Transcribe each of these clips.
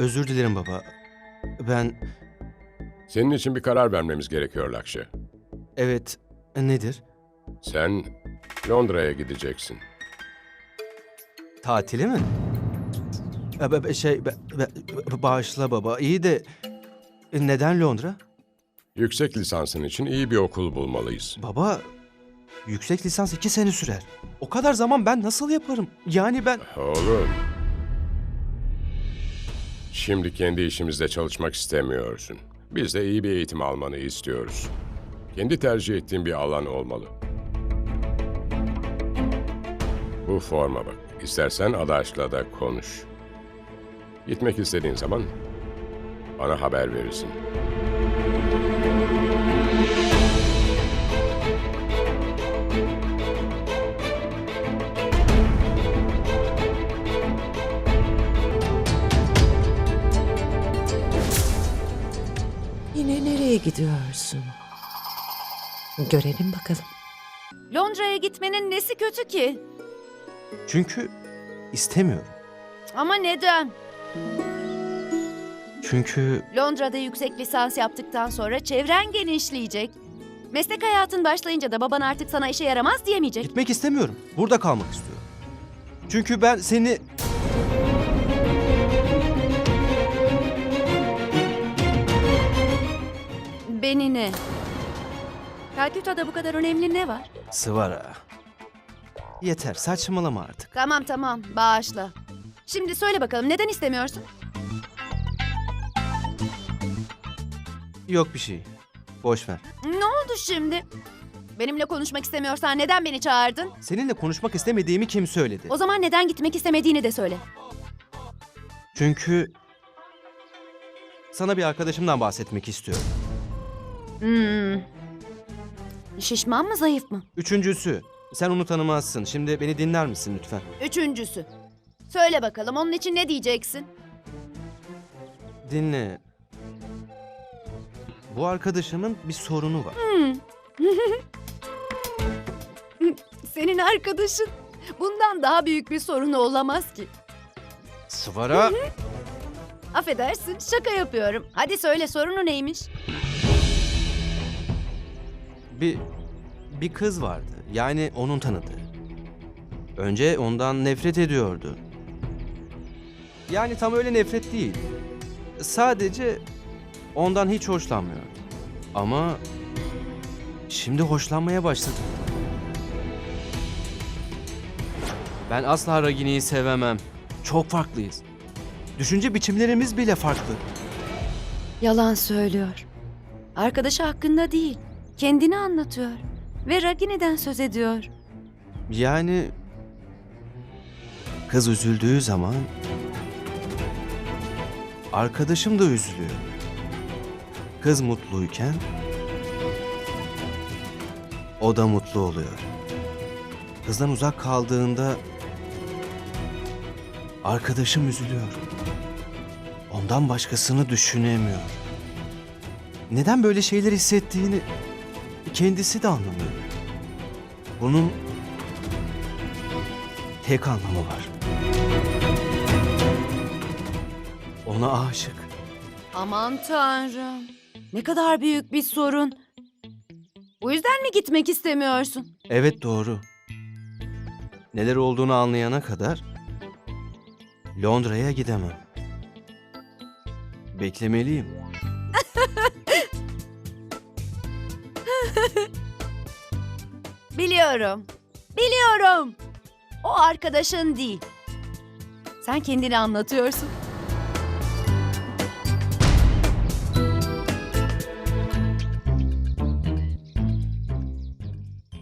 Özür dilerim baba. Ben Senin için bir karar vermemiz gerekiyor Lakşe. evet nedir? Sen Londra'ya gideceksin. Tatili mi? E, be- be- Şey be- be- bağışla baba. İyi de neden Londra? Yüksek lisansın için iyi bir okul bulmalıyız. Baba yüksek lisans iki sene sürer. O kadar zaman ben nasıl yaparım? Yani ben Oğlum. Şimdi kendi işimizde çalışmak istemiyorsun. Biz de iyi bir eğitim almanı istiyoruz. Kendi tercih ettiğin bir alan olmalı. Bu forma bak. İstersen Adaş'la da konuş. Gitmek istediğin zaman bana haber verirsin. Gidiyorsun? Görelim bakalım. Londra'ya gitmenin nesi kötü ki? çünkü istemiyorum. Ama neden? Çünkü Londra'da yüksek lisans yaptıktan sonra çevren genişleyecek. Meslek hayatın başlayınca da baban artık sana işe yaramaz diyemeyecek. gitmek istemiyorum. Burada kalmak istiyorum. Çünkü ben seni Beni ne? Kalküta'da bu kadar önemli ne var? Sıvara. Yeter saçmalama artık. Tamam tamam bağışla. Şimdi söyle bakalım neden istemiyorsun? Yok bir şey. Boş ver. Ne oldu şimdi? Benimle konuşmak istemiyorsan neden beni çağırdın? Seninle konuşmak istemediğimi kim söyledi? O zaman neden gitmek istemediğini de söyle. Çünkü sana bir arkadaşımdan bahsetmek istiyorum. Hmm. Şişman mı zayıf mı? Üçüncüsü, sen onu tanımazsın. Şimdi beni dinler misin lütfen? Üçüncüsü. Söyle bakalım onun için ne diyeceksin? Dinle. Bu arkadaşımın bir sorunu var. Senin arkadaşın. Bundan daha büyük bir sorunu olamaz ki. Sıvara. Affedersin şaka yapıyorum. Hadi söyle sorunu neymiş? Bir bir kız vardı. Yani onun tanıdığı. Önce ondan nefret ediyordu. Yani tam öyle nefret değil. Sadece ondan hiç hoşlanmıyordu. Ama şimdi hoşlanmaya başladı. Ben asla Ragini'yi sevemem. Çok farklıyız. Düşünce biçimlerimiz bile farklı. Yalan söylüyor. Arkadaşı hakkında değil. Kendini anlatıyor. Ve Ragini'den söz ediyor. Yani kız üzüldüğü zaman arkadaşım da üzülüyor. Kız mutluyken o da mutlu oluyor. Kızdan uzak kaldığında arkadaşım üzülüyor. Ondan başkasını düşünemiyor. Neden böyle şeyler hissettiğini kendisi de anlamıyor. Bunun tek anlamı var. Ona aşık. Aman tanrım. Ne kadar büyük bir sorun. Bu yüzden mi gitmek istemiyorsun? Evet doğru. Neler olduğunu anlayana kadar Londra'ya gidemem. Beklemeliyim. Biliyorum. Biliyorum. O arkadaşın değil. Sen kendini anlatıyorsun.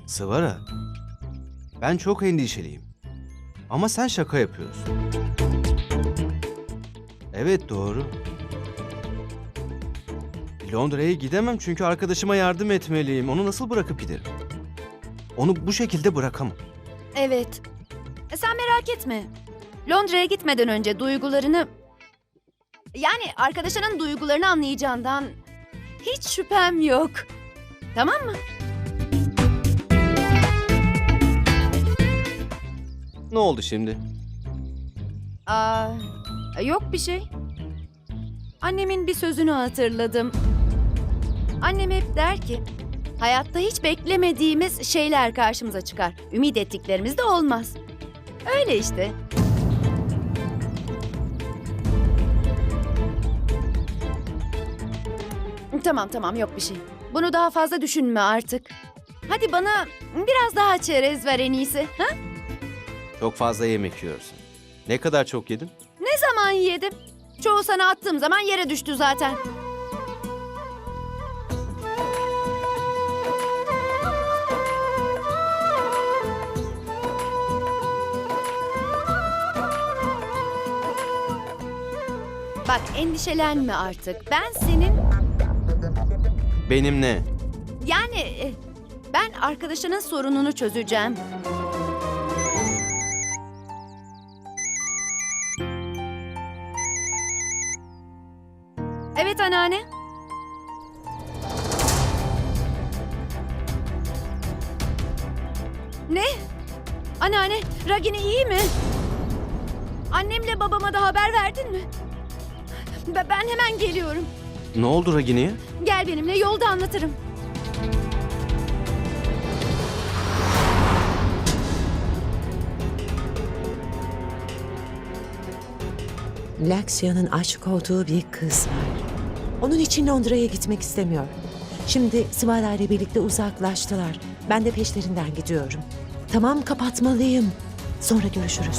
Sıvara. Ben çok endişeliyim. Ama sen şaka yapıyorsun. Evet doğru. Londra'ya gidemem çünkü arkadaşıma yardım etmeliyim. Onu nasıl bırakıp giderim? Onu bu şekilde bırakamam. Evet. E, Sen merak etme. Londra'ya gitmeden önce duygularını... Yani arkadaşının duygularını anlayacağından hiç şüphem yok. Tamam mı? Ne oldu şimdi? Aa, yok bir şey. Annemin bir sözünü hatırladım. Annem hep der ki, hayatta hiç beklemediğimiz şeyler karşımıza çıkar. Ümit ettiklerimiz de olmaz. Öyle işte. Tamam tamam yok bir şey. Bunu daha fazla düşünme artık. Hadi bana biraz daha çerez ver en iyisi. Ha? Çok fazla yemek yiyorsun. Ne kadar çok yedin? Ne zaman yedim? Çoğu sana attığım zaman yere düştü zaten. Bak endişelenme artık. Ben senin Benim ne? yani e, ben arkadaşının sorununu çözeceğim. Evet anneanne. Ne? Anneanne, Ragini iyi mi? Annemle babama da haber verdin mi? Be- Ben hemen geliyorum. Ne oldu Ragini'ye? Gel benimle yolda anlatırım. Laksia'nın aşık olduğu bir kız var. Onun için Londra'ya gitmek istemiyor. Şimdi Sıvara ile birlikte uzaklaştılar. Ben de peşlerinden gidiyorum. Tamam kapatmalıyım. Sonra görüşürüz.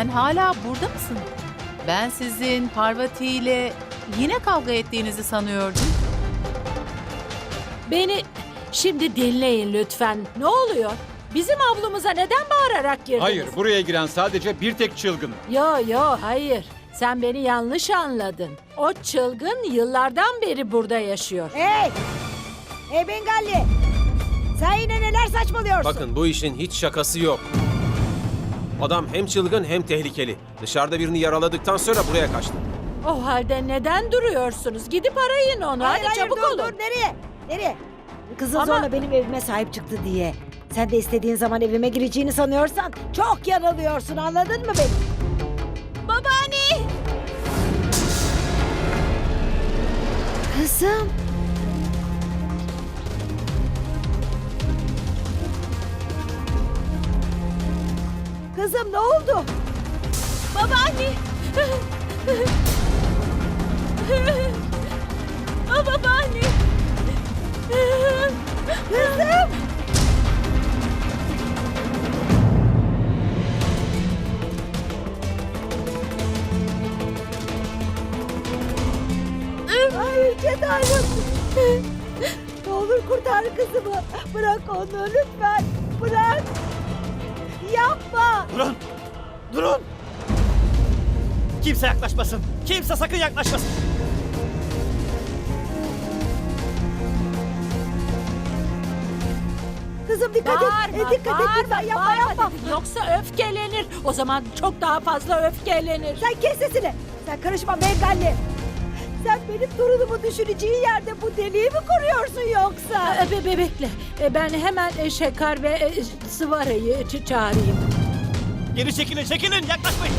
Sen hala burada mısın? Ben sizin Parvati ile yine kavga ettiğinizi sanıyordum. Beni şimdi dinleyin lütfen. Ne oluyor? Bizim avlumuza neden bağırarak girdiniz? Hayır, buraya giren sadece bir tek çılgın. Yo yo hayır. Sen beni yanlış anladın. O çılgın yıllardan beri burada yaşıyor. Hey! Hey Bengalli! Sen yine neler saçmalıyorsun? Bakın bu işin hiç şakası yok. Adam hem çılgın hem tehlikeli. Dışarıda birini yaraladıktan sonra buraya kaçtı. O halde neden duruyorsunuz? Gidip arayın onu. Hayır, Hadi hayır, çabuk dur, olun. Dur, nereye? Nereye? Kızın Ama- zorla benim evime sahip çıktı diye. Sen de istediğin zaman evime gireceğini sanıyorsan çok yanılıyorsun anladın mı beni? Babaanne! Kızım. Kızım ne oldu? Babaanne! Aa, babaanne! Kızım! Ay Yüce Tanrım! Ne olur kurtar kızımı. Bırak onu lütfen. Bırak. Yapma. Durun! Durun! Kimse yaklaşmasın. Kimse sakın yaklaşmasın. Kızım dikkat et. Bağırma, E, dikkat et bağırma, lütfen yapma bağırma yapma. dedik. Yoksa öfkelenir. O zaman çok daha fazla öfkelenir. Sen kes sesini. Sen karışma Bengalli. Sen benim torunumu düşüreceği yerde bu deliği mi kuruyorsun yoksa? E, be- be- bekle. E, ben hemen e, Şekar ve e, Sıvara'yı ç- çağırayım. Geri çekilin, çekilin, yaklaşmayın.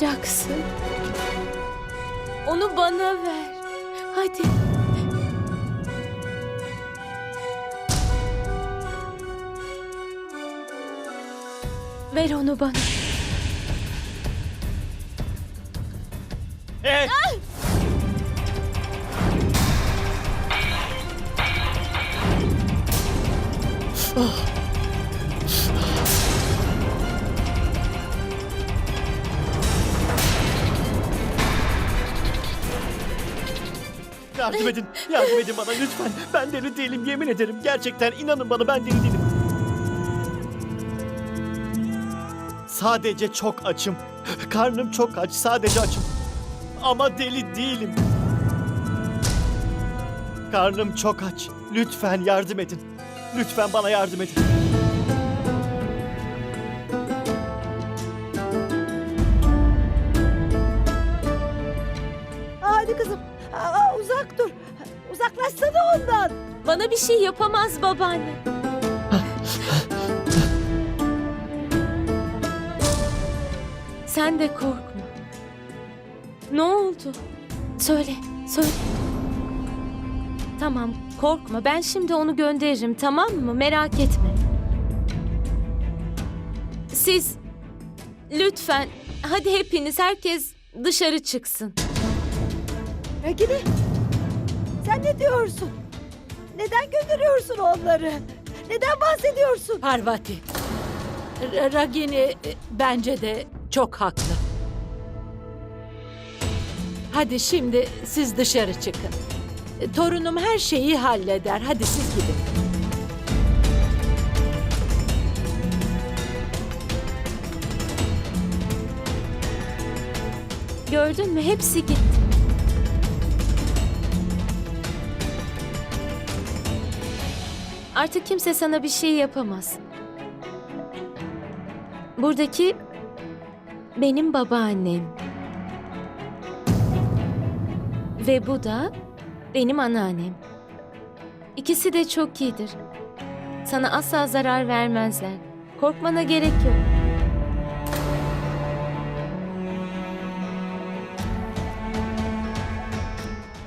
Yaralanacaksın. Onu bana ver. Hadi. Ver onu bana. Hey! Yardım edin, yardım edin bana lütfen. Ben deli değilim, yemin ederim. Gerçekten inanın bana ben deli değilim. Sadece çok açım. Karnım çok aç, sadece açım. Ama deli değilim. Karnım çok aç. Lütfen yardım edin. Lütfen bana yardım edin. Uzak dur. Uzaklaşsana ondan. Bana bir şey yapamaz babaanne. Sen de korkma. Ne oldu? Söyle, söyle. Tamam, korkma. Ben şimdi onu gönderirim, tamam mı? Merak etme. Siz lütfen hadi hepiniz herkes dışarı çıksın. Ragini. Sen ne diyorsun? Neden gönderiyorsun onları? Neden bahsediyorsun? Parvati. R- Ragini e, bence de çok haklı. Hadi şimdi siz dışarı çıkın. E, Torunum her şeyi halleder. Hadi siz gidin. Gördün mü? Hepsi gitti. Artık kimse sana bir şey yapamaz. Buradaki benim babaannem. Ve bu da benim anneannem. İkisi de çok iyidir. Sana asla zarar vermezler. Korkmana gerek yok.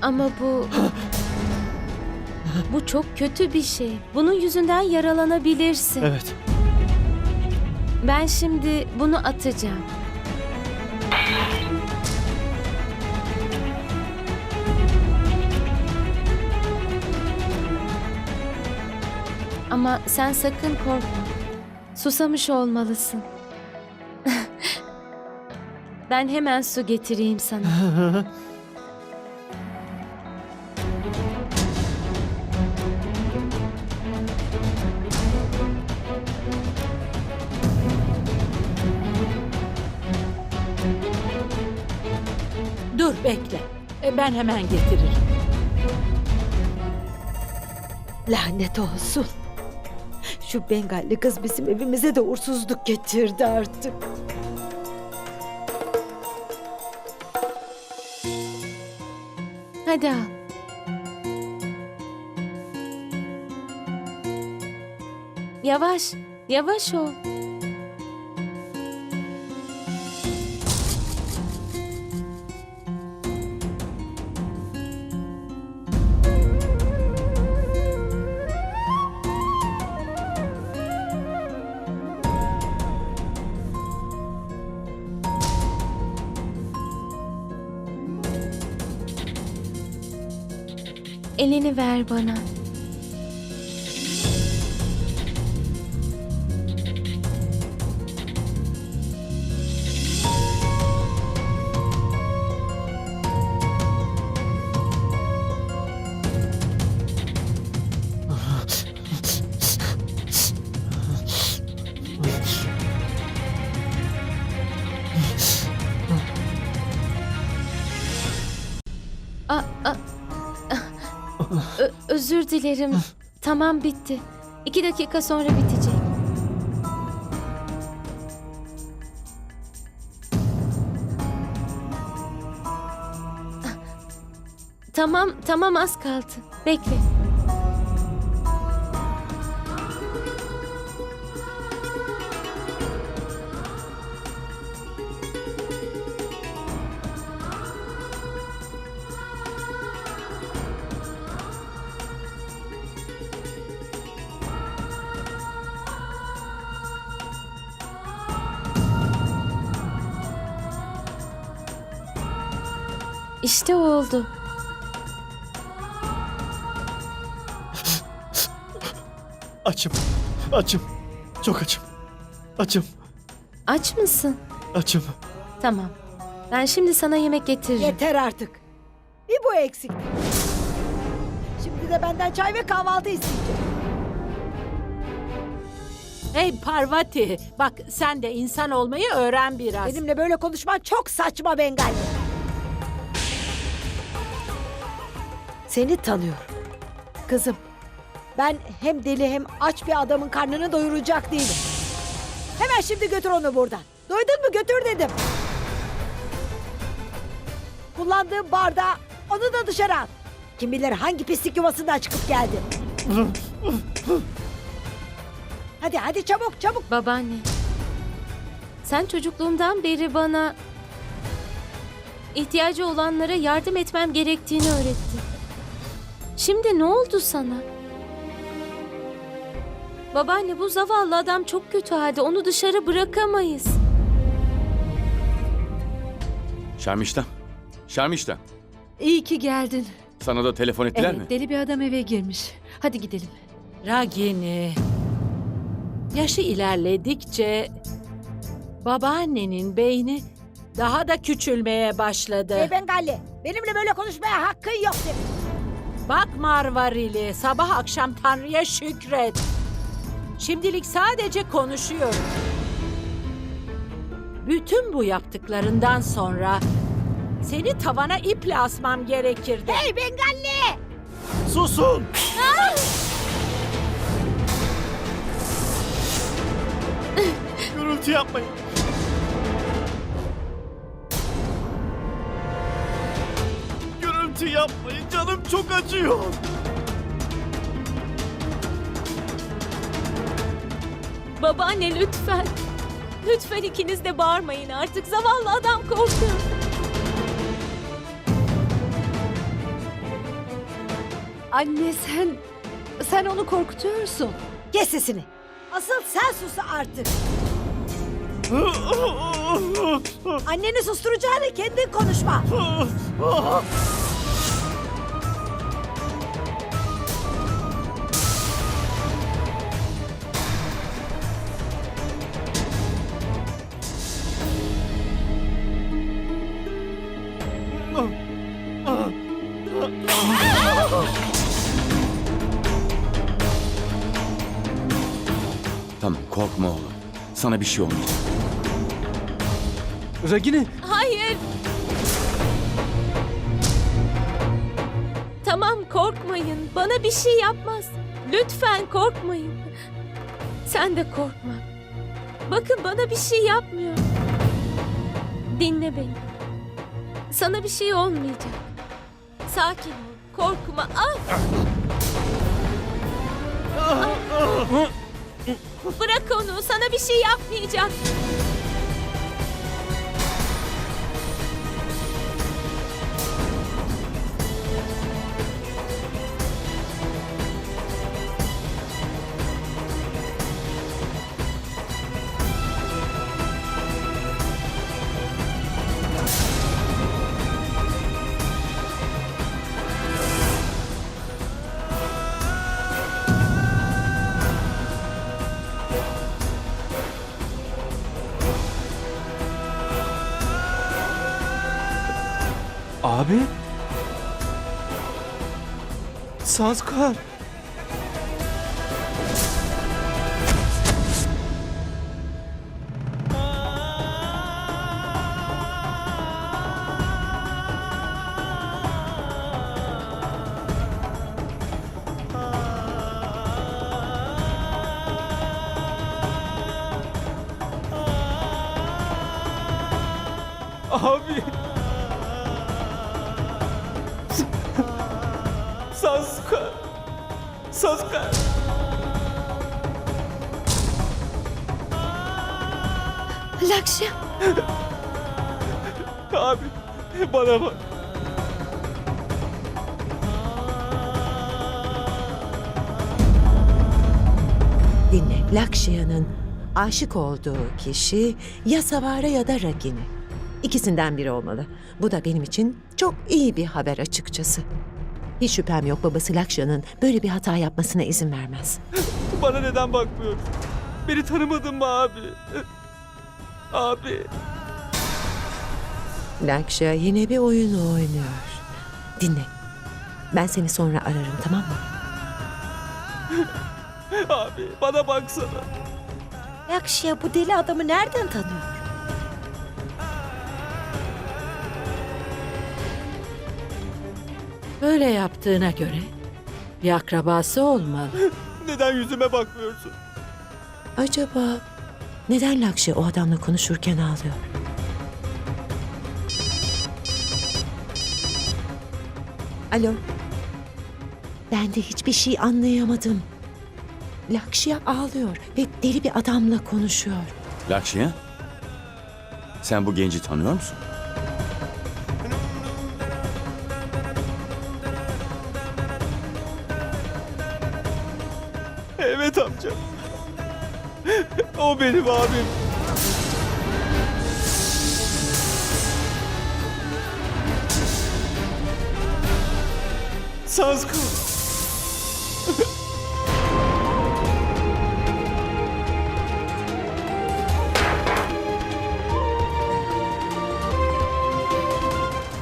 Ama bu... bu çok kötü bir şey. Bunun yüzünden yaralanabilirsin. Evet. Ben şimdi bunu atacağım. Ama sen sakın korkma. Susamış olmalısın. ben hemen su getireyim sana. bekle. E, Ben hemen getiririm. Lanet olsun. Şu Bengalli kız bizim evimize de uğursuzluk getirdi artık. Hadi al. Yavaş, yavaş ol. Elini ver bana. Dilerim. tamam bitti. İki dakika sonra bitecek. Tamam, tamam az kaldı. Bekle. İşte oldu. Açım. Açım. Çok açım. Açım. Aç mısın? Açım. Tamam. Ben şimdi sana yemek getiririm. Yeter artık. Bir bu eksikti. Şimdi de benden çay ve kahvaltı isteyecek. Hey Parvati, bak sen de insan olmayı öğren biraz. Benimle böyle konuşman çok saçma Bengali. Seni tanıyorum. Kızım, ben hem deli hem aç bir adamın karnını doyuracak değilim. Hemen şimdi götür onu buradan. Duydun mu götür dedim. Kullandığım bardağı onu da dışarı at. Kim bilir hangi pislik yuvasından çıkıp geldi. hadi hadi çabuk çabuk. Babaanne. Sen çocukluğumdan beri bana ihtiyacı olanlara yardım etmem gerektiğini öğrettin. Şimdi ne oldu sana? Babaanne bu zavallı adam çok kötü halde. Onu dışarı bırakamayız. Şermiş'ten. Şermiş'ten. İyi ki geldin. Sana da telefon ettiler Evet, mi? deli bir adam eve girmiş. Hadi gidelim. Ragini. Yaşı ilerledikçe babaannenin beyni daha da küçülmeye başladı. Ey Bengali, benimle böyle konuşmaya hakkın yok dedim. Bak Marvarili, sabah akşam Tanrı'ya şükret. Şimdilik sadece konuşuyorum. Bütün bu yaptıklarından sonra seni tavana iple asmam gerekirdi. Hey Bengali! Susun. Gürültü yapmayın. Gürültü yapmayın. Canım çok acıyor. Babaanne lütfen. Lütfen ikiniz de bağırmayın artık. Zavallı adam korkuyor. Anne sen, sen onu korkutuyorsun. Kes sesini. Asıl sen sus artık. Anneni susturacağını kendin konuşma. Tamam korkma oğlum. Sana bir şey olmayacak. Ragini, Hayır. Tamam korkmayın. Bana bir şey yapmaz. Lütfen korkmayın. Sen de korkma. Bakın bana bir şey yapmıyor. Dinle beni. Sana bir şey olmayacak. Sakin ol. Korkma. Ah! Ah! Bırak onu. Sana bir şey yapmayacak. Abi. Sanskar. Abi. Sanskar. Lakşya. Abi bana bak. Dinle, Lakşya'nın aşık olduğu kişi ya Savara ya da Ragini. İkisinden biri olmalı. Bu da benim için çok iyi bir haber açıkçası. Hiç şüphem yok babası Lakşa'nın böyle bir hata yapmasına izin vermez. Bana neden bakmıyorsun? Beni tanımadın mı abi? Abi. Lakşa yine bir oyun oynuyor. Dinle. Ben seni sonra ararım tamam mı? Abi bana baksana. Yakşya bu deli adamı nereden tanıyor? Böyle yaptığına göre bir akrabası olmalı. Neden yüzüme bakmıyorsun? Acaba neden Lakşa o adamla konuşurken ağlıyor? Alo. Ben de hiçbir şey anlayamadım. Lakşya ağlıyor ve deli bir adamla konuşuyor. Lakşya? Sen bu genci tanıyor musun? Amca. O benim abim. Sanskar.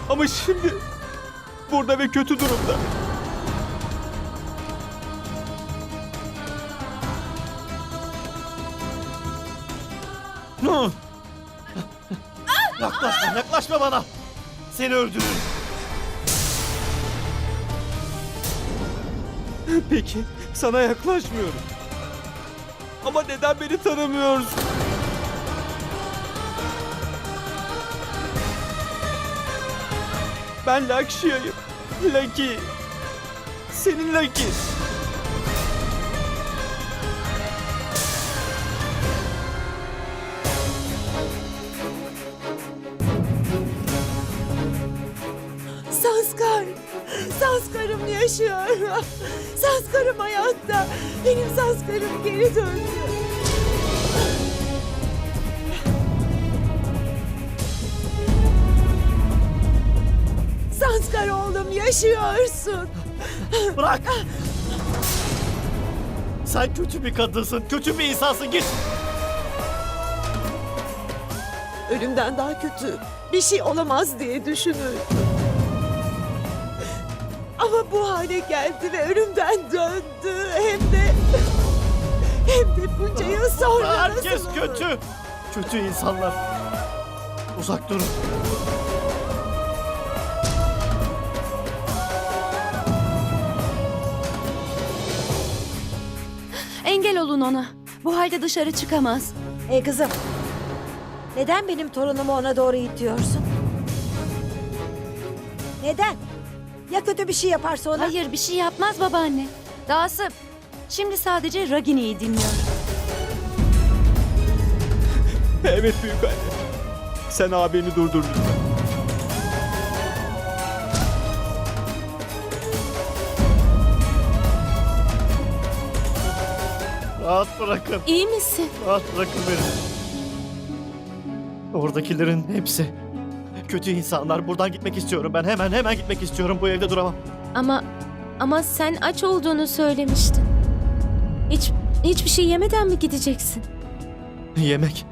Ama şimdi burada ve kötü durumda. Yaklaşma, bana. Seni öldürürüm. Peki, sana yaklaşmıyorum. Ama neden beni tanımıyorsun? Ben Lakşya'yım. Lucky. Senin Lucky. Yaşıyor. Sanskarım hayatta. Benim Sanskarım geri döndü. Sanskar oğlum yaşıyorsun. Bırak. Sen kötü bir kadınsın, kötü bir insansın. Git. Ölümden daha kötü bir şey olamaz diye düşünürdüm. Ama bu hale geldi ve ölümden döndü. Hem de... Hem de bunca yıl sonra Herkes nasıl olur? kötü. Kötü insanlar. Uzak durun. Engel olun ona. Bu halde dışarı çıkamaz. Ey kızım. Neden benim torunumu ona doğru itiyorsun? Neden? Ya kötü bir şey yaparsa ona? Hayır bir şey yapmaz babaanne. Dahası şimdi sadece Ragini'yi dinliyor. Evet büyük anne. Sen abini durdur lütfen. Rahat bırakın. İyi misin? Rahat bırakın beni. Oradakilerin hepsi kötü insanlar. Buradan gitmek istiyorum ben. Hemen hemen gitmek istiyorum. Bu evde duramam. Ama ama sen aç olduğunu söylemiştin. Hiç hiçbir şey yemeden mi gideceksin? Yemek.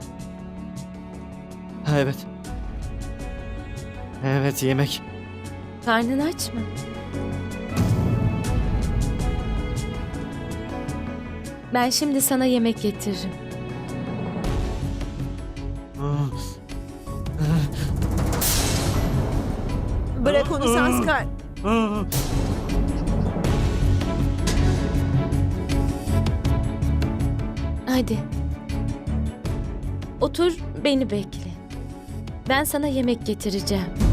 Ha, evet. Evet yemek. Karnın aç mı? Ben şimdi sana yemek getiririm. Bırak onu Sanskar. Hadi. Otur beni bekle. Ben sana yemek getireceğim.